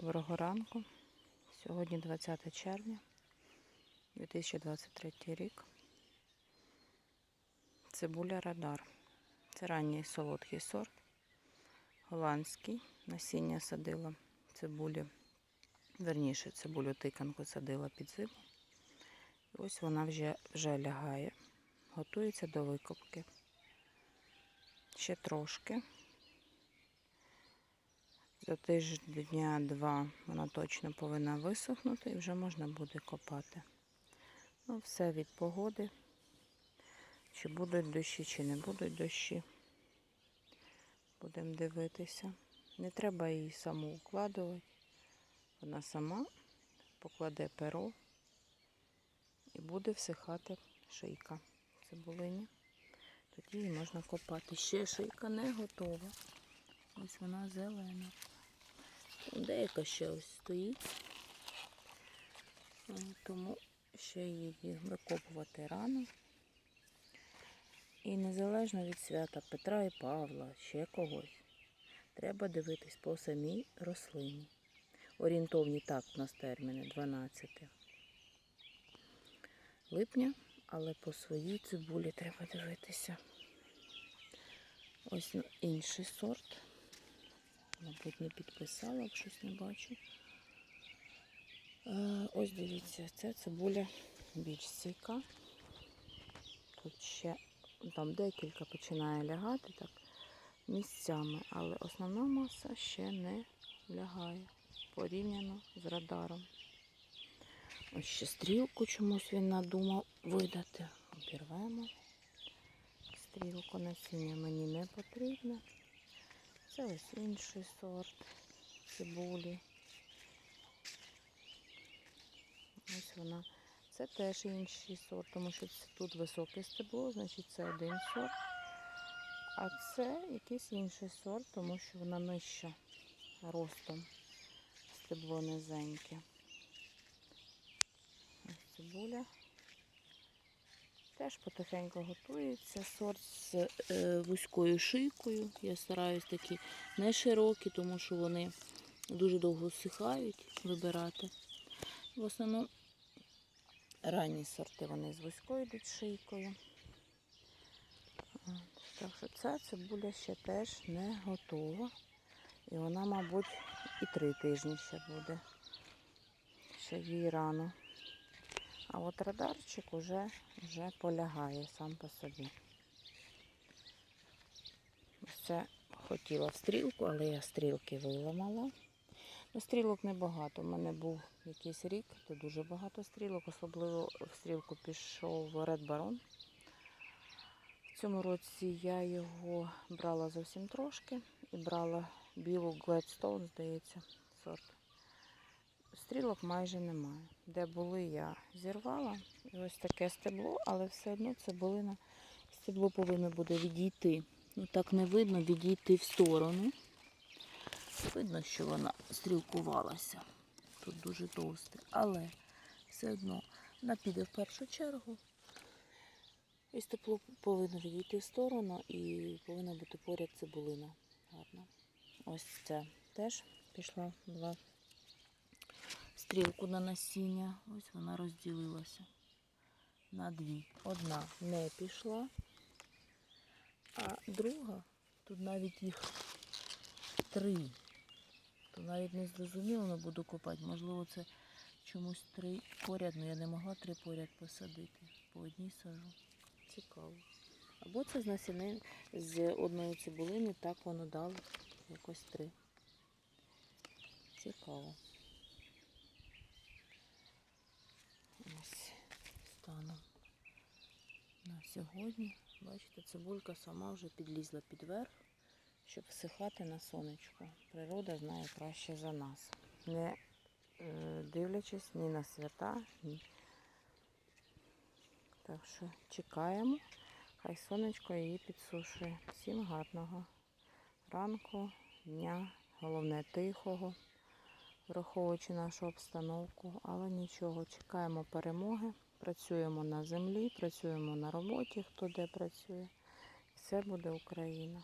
Доброго ранку. Сьогодні 20 червня 2023 рік. Цибуля Радар. Це ранній солодкий сорт. Голландський. Насіння садила цибулі. Верніше, цибулю тиканку садила під зиму. І ось вона вже, вже лягає. Готується до викопки. Ще трошки. За тиждня-два вона точно повинна висохнути і вже можна буде копати. Ну, все від погоди. Чи будуть дощі, чи не будуть дощі. Будемо дивитися. Не треба її саму укладувати. Вона сама покладе перо і буде всихати шийка цибулині. Тоді її можна копати. Ще шийка не готова. Ось вона зелена. Деяка ще ось стоїть. Е, Тому ще її викопувати рано. І незалежно від свята Петра і Павла, ще когось, треба дивитись по самій рослині. Орієнтовні так у нас терміни 12 липня, але по своїй цибулі треба дивитися. Ось інший сорт. Мабуть, не підписала, щось не бачу. Е, Ось дивіться, це цибуля більш стійка. Тут ще там декілька починає лягати так місцями, але основна маса ще не лягає порівняно з радаром. Ось ще стрілку чомусь він надумав видати. Обірвемо. Стрілку насіння мені не потрібно. Це ось інший сорт цибулі. Ось вона. Це теж інший сорт, тому що тут високе стебло, значить це один сорт. А це якийсь інший сорт, тому що вона нижча ростом. Стебло низеньке. Ось цибуля. Теж потихеньку готується. Сорт з е, вузькою шийкою. Я стараюсь такі не широкі, тому що вони дуже довго всихають вибирати. В основному ранні сорти вони з вузькою йдуть шийкою. Так що ця цибуля ще теж не готова. І вона, мабуть, і три тижні ще буде. Ще їй рано. А от радарчик уже, вже полягає сам по собі. Це хотіла в стрілку, але я стрілки виламала. Ну, стрілок небагато. У мене був якийсь рік, то дуже багато стрілок, особливо в стрілку пішов Red Baron. В цьому році я його брала зовсім трошки і брала білу Gladstone, здається, сорт. Стрілок майже немає. Де були, я зірвала. І ось таке стебло, але все одно цибулина. Стебло повинно буде відійти. Ну так не видно, відійти в сторону. Видно, що вона стрілкувалася. Тут дуже товсте. Але все одно вона піде в першу чергу. І степло повинно відійти в сторону і повинна бути поряд цибулина. Гарна. Ось це теж пішла два стрілку на насіння. Ось вона розділилася на дві. Одна не пішла, а друга, тут навіть їх три. То навіть не зрозуміло, не буду копати. Можливо, це чомусь три поряд, але я не могла три поряд посадити. По одній сажу. Цікаво. Або це з насінин з одної цибулини, так воно дало якось три. Цікаво. Ось станом на сьогодні. Бачите, цибулька сама вже підлізла під верх, щоб всихати на сонечку. Природа знає краще за нас. Не е, дивлячись ні на свята, ні. Так що чекаємо, хай сонечко її підсушує. Всім гарного ранку, дня, головне тихого враховуючи нашу обстановку, але нічого, чекаємо перемоги, працюємо на землі, працюємо на роботі, хто де працює. Все буде Україна.